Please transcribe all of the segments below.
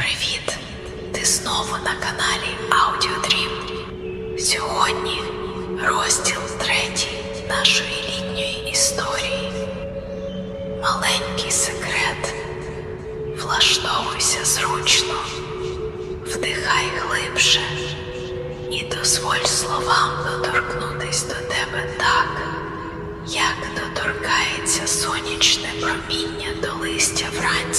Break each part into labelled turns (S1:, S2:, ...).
S1: Привіт! Ти знову на каналі Аудіодрім. Сьогодні розділ третій нашої літньої історії. Маленький секрет. Влаштовуйся зручно, вдихай глибше і дозволь словам доторкнутись до тебе так, як доторкається сонячне проміння до листя вранці.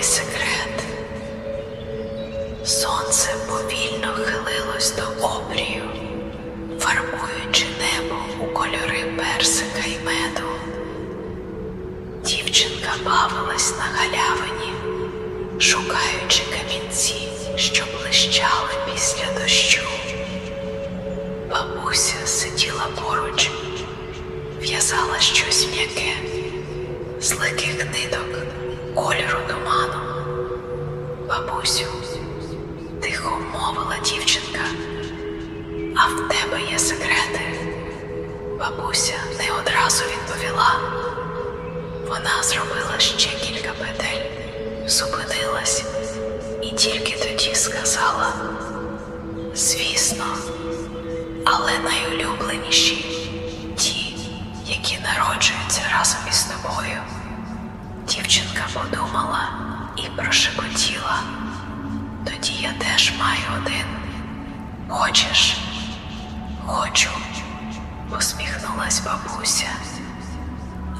S1: Маленький секрет. Сонце повільно хилилось до обрію, фарбуючи небо у кольори персика й меду. Дівчинка бавилась на галявині, шукаючи камінці, Бабусю, тихо мовила дівчинка, а в тебе є секрети. Бабуся не одразу відповіла. Вона зробила ще кілька петель, зупинилась і тільки тоді сказала: Звісно, але найулюбленіші ті, які народжуються разом із тобою. Дівчинка подумала і прошепотіла. Хочеш? Хочу, посміхнулась бабуся.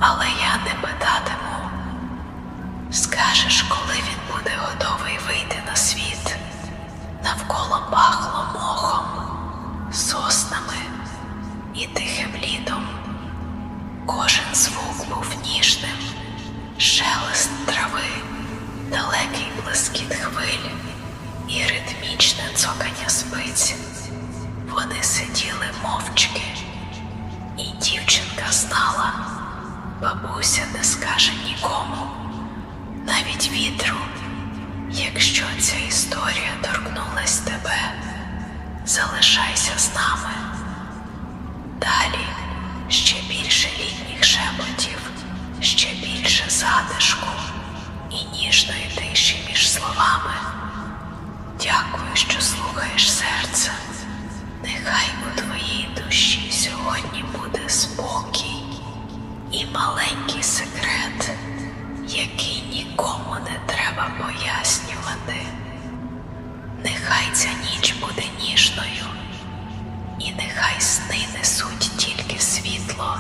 S1: Але я не питатиму. Скажеш, коли він буде готовий вийти на світ. Навколо пахло мохом, соснами і тихим літом. Кожен звук був ніжним, шелест трави, далекий блискіт хвиль і ритмічне цокання спиць. Вони сиділи мовчки, і дівчинка знала, бабуся не скаже нікому, навіть вітру, якщо ця історія торкнулась тебе, залишайся з нами. Далі ще більше літніх шепотів, ще більше затишку маленький секрет, який нікому не треба пояснювати. Нехай ця ніч буде ніжною, і нехай сни несуть тільки світло